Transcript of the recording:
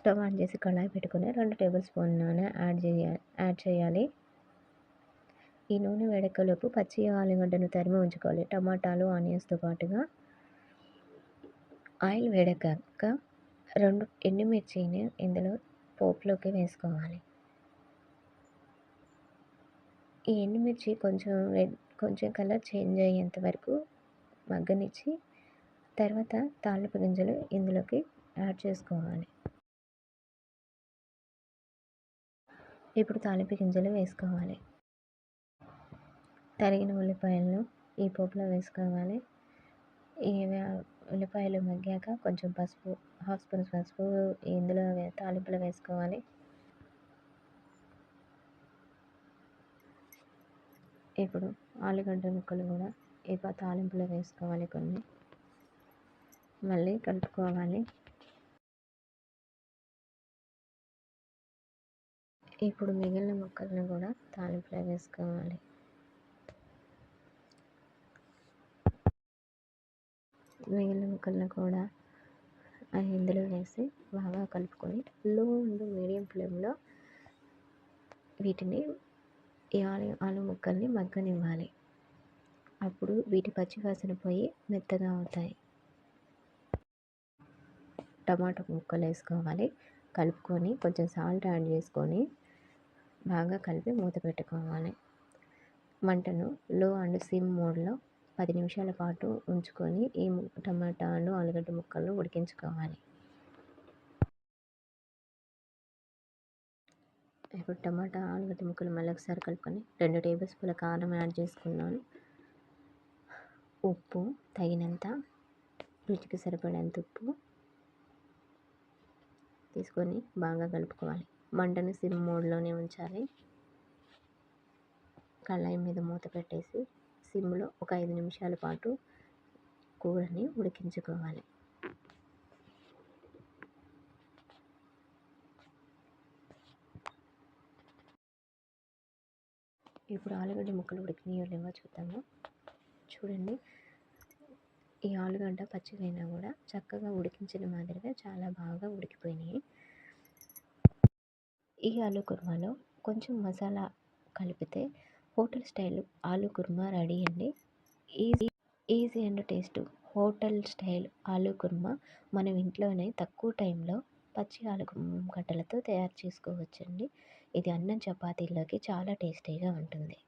Stove on చేసి కళాయి పెట్టుకొని రెండు టేబుల్ స్పూన్ నూనె యాడ్ చేయాలి యాడ్ చేయాలి. ఈ నూనె వేడెక్కలోపు పచ్చి ఆలుగడ్డను తరిమి ఉంచుకోవాలి. టమాటాలు ఆనియన్స్తో పాటుగా ఆయిల్ వేడెక్కాక రెండు ఎండుమిర్చిని ఇందులో పోపులోకి వేసుకోవాలి. ఈ ఎండుమిర్చి కొంచెం రెడ్ కొంచెం కలర్ చేంజ్ అయ్యేంత వరకు మగ్గనిచ్చి తర్వాత తాలింపు గింజలు ఇందులోకి యాడ్ చేసుకోవాలి. ఇప్పుడు తాలింపు గింజలు వేసుకోవాలి. తరిగిన ఉల్లిపాయలను ఈ పోపులో వేసుకోవాలి. ఈ ఉల్లిపాయలు మగ్గాక కొంచెం పసుపు హాఫ్ స్పూన్ పసుపు ఇందులో తాలింపులో వేసుకోవాలి. ఇప్పుడు ఆలుగడ్డ ముక్కలు కూడా ఈ తాలింపులో వేసుకోవాలి కొన్ని. మళ్ళీ కలుపుకోవాలి. ఇప్పుడు మిగిలిన ముక్కలను కూడా తాలింపులో వేసుకోవాలి. మిగిలిన ముక్కలను కూడా ఇందులో వేసి బాగా కలుపుకొని లో అండ్ మీడియం ఫ్లేమ్లో వీటిని ఈ ఆలు ఆలు ముక్కల్ని మగ్గనివ్వాలి. అప్పుడు వీటి పచ్చివాసన పోయి మెత్తగా అవుతాయి. టమాటో ముక్కలు వేసుకోవాలి. కలుపుకొని కొంచెం సాల్ట్ యాడ్ చేసుకొని బాగా కలిపి మూత పెట్టుకోవాలి. మంటను లో అండ్ సిమ్ మోడ్లో పది నిమిషాల పాటు ఉంచుకొని ఈ టమాటాలు ఆలుగడ్డ ముక్కలు ఉడికించుకోవాలి. ఇప్పుడు టమాటా ఆలుగడ్డ ముక్కలు మళ్ళీ ఒకసారి కలుపుకొని రెండు టేబుల్ స్పూన్ల కారం యాడ్ చేసుకున్నాను. ఉప్పు తగినంత రుచికి సరిపడేంత ఉప్పు తీసుకొని బాగా కలుపుకోవాలి. మంటను సిమ్ మోడ్లోనే ఉంచాలి. కళాయి మీద మూత పెట్టేసి సిమ్లో ఒక ఐదు నిమిషాల పాటు కూరని ఉడికించుకోవాలి. ఇప్పుడు ఆలుగడ్డ ముక్కలు ఉడికినాయో లేవో చూద్దాము. చూడండి. ఈ ఆలుగడ్డ పచ్చిదైనా కూడా చక్కగా ఉడికించిన మాదిరిగా చాలా బాగా ఉడికిపోయినాయి. ఈ ఆలు కుర్మాలో కొంచెం మసాలా కలిపితే hotel style aloo kurma ready అండి. Easy easy and taste hotel style aloo kurma మనం ఇంట్లోనే తక్కువ టైంలో పచ్చి ఆలు గడ్డలతో తయారు చేసుకోవచ్చండి. ఇది అన్నం చపాతీలోకి చాలా టేస్టీగా ఉంటుంది.